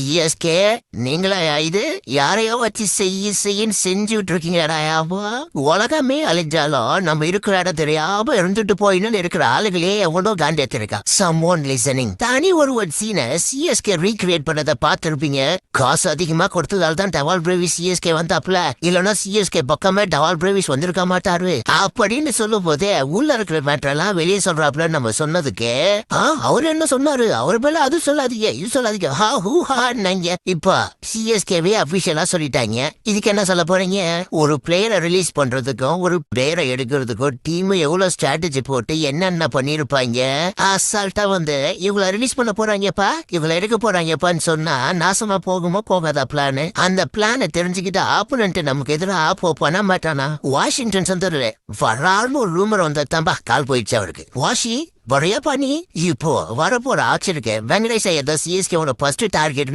CSK நீங்களா இது? யாரையோ வச்சு செய்ய செய்யன்னு செஞ்சுட்டு இருக்கீங்கடாயாவோ உலகமே அழிஞ்சாலும் நம்ம இருக்கிற இடம் தெரியாம இருந்துட்டு போயின்னு இருக்கிற ஆளுகளே எவ்வளோ காண்டியத்திருக்கா சம் ஒன் லிசனிங் தனி ஒரு ஒரு சீனை சிஎஸ்கே ரீக்ரியேட் பண்ணதை பார்த்துருப்பீங்க. காசு அதிகமா கொடுத்ததால தான் டவால் பிரேவிஸ் சிஎஸ்கே வந்தாப்ல இல்லைன்னா சிஎஸ்கே பக்கமே டவால் பிரேவிஸ் வந்திருக்க மாட்டாரு. அப்படின்னு சொல்லும் போதே உள்ள இருக்கிற மேட்டர் எல்லாம் வெளியே சொல்றாப்ல நம்ம சொன்னதுக்கு அவர் என்ன சொன்னாரு? அவர் மேல அது சொல்லாதீங்க இது சொல்லாதீங்க. ஹா ஹூ ஹா ஹான்னாங்க இப்போ சிஎஸ்கேவே அபிஷியலா சொல்லிட்டாங்க. இதுக்கு என்ன சொல்ல போறீங்க? ஒரு பிளேயரை ரிலீஸ் பண்றதுக்கும் ஒரு பிளேயரை எடுக்கிறதுக்கும் டீம் எவ்வளவு ஸ்ட்ராட்டஜி போட்டு என்னென்ன பண்ணிருப்பாங்க அசால்ட்டா வந்து இவங்கள ரிலீஸ் பண்ண போறாங்கப்பா? இவங்கள எடுக்க போறாங்கப்பான்னு சொன்னா நாசமா போகுமோ போகாதா பிளான் அந்த பிளானை தெரிஞ்சுக்கிட்டு ஆப்போனன்ட் நமக்கு எதிராக போ பண்ண மாட்டானா? வாஷிங்டன் சந்தர்ல வரான்னு ஒரு ரூமர் வந்தா கால் போயிடுச்சு அவருக்கு. வாஷி வரையா பண்ணி இப்போ வரப்போற ஆட்சிருக்கு வெங்கடேஷ் ஐயர் சிஎஸ்கேவோட ஃபர்ஸ்ட் டார்கெட்